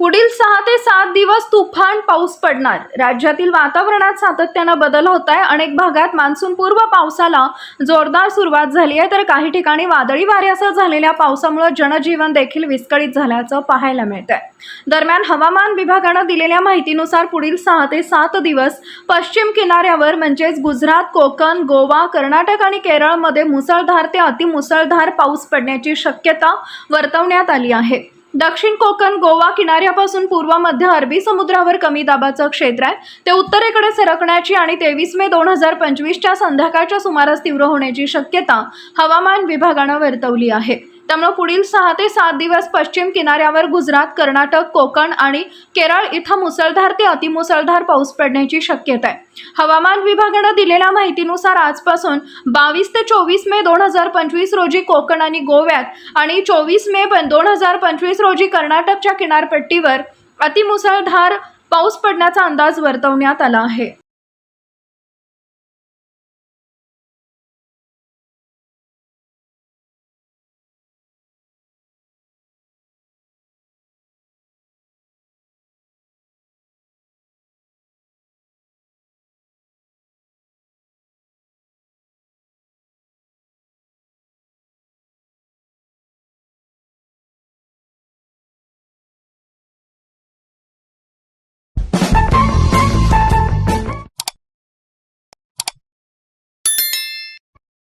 पुढील सहा ते सात दिवस तुफान पाऊस पडणार. राज्यातील वातावरणात सातत्यानं बदल होत आहे अनेक भागात मान्सूनपूर्व पावसाला जोरदार सुरुवात झाली आहे. तर काही ठिकाणी वादळी वाऱ्यासह झालेल्या पावसामुळे जनजीवन देखील विस्कळीत झाल्याचं पाहायला मिळत आहे दरम्यान हवामान विभागानं दिलेल्या माहितीनुसार पुढील सहा ते सात दिवस पश्चिम किनाऱ्यावर म्हणजेच गुजरात कोकण गोवा कर्नाटक आणि केरळमध्ये मुसळधार ते अतिमुसळधार पाऊस पडण्याची शक्यता वर्तवण्यात आली आहे. दक्षिण कोकण गोवा किनाऱ्यापासून पूर्व मध्य अरबी समुद्रावर कमी दाबाचं क्षेत्र आहे. ते उत्तरेकडे सरकण्याची आणि तेवीस मे दोन हजार पंचवीसच्या संध्याकाळच्या सुमारास तीव्र होण्याची शक्यता हवामान विभागानं वर्तवली आहे. त्यामुळे पुढील सहा ते सात दिवस पश्चिम किनाऱ्यावर गुजरात कर्नाटक कोकण आणि केरळ इथं मुसळधार ते अतिमुसळधार पाऊस पडण्याची शक्यता आहे. हवामान विभागानं दिलेल्या माहितीनुसार आजपासून बावीस ते चोवीस मे दोन हजार पंचवीस रोजी कोकण आणि गोव्यात आणि चोवीस मे दोन हजार पंचवीस रोजी कर्नाटकच्या किनारपट्टीवर अतिमुसळधार पाऊस पडण्याचा अंदाज वर्तवण्यात आला आहे.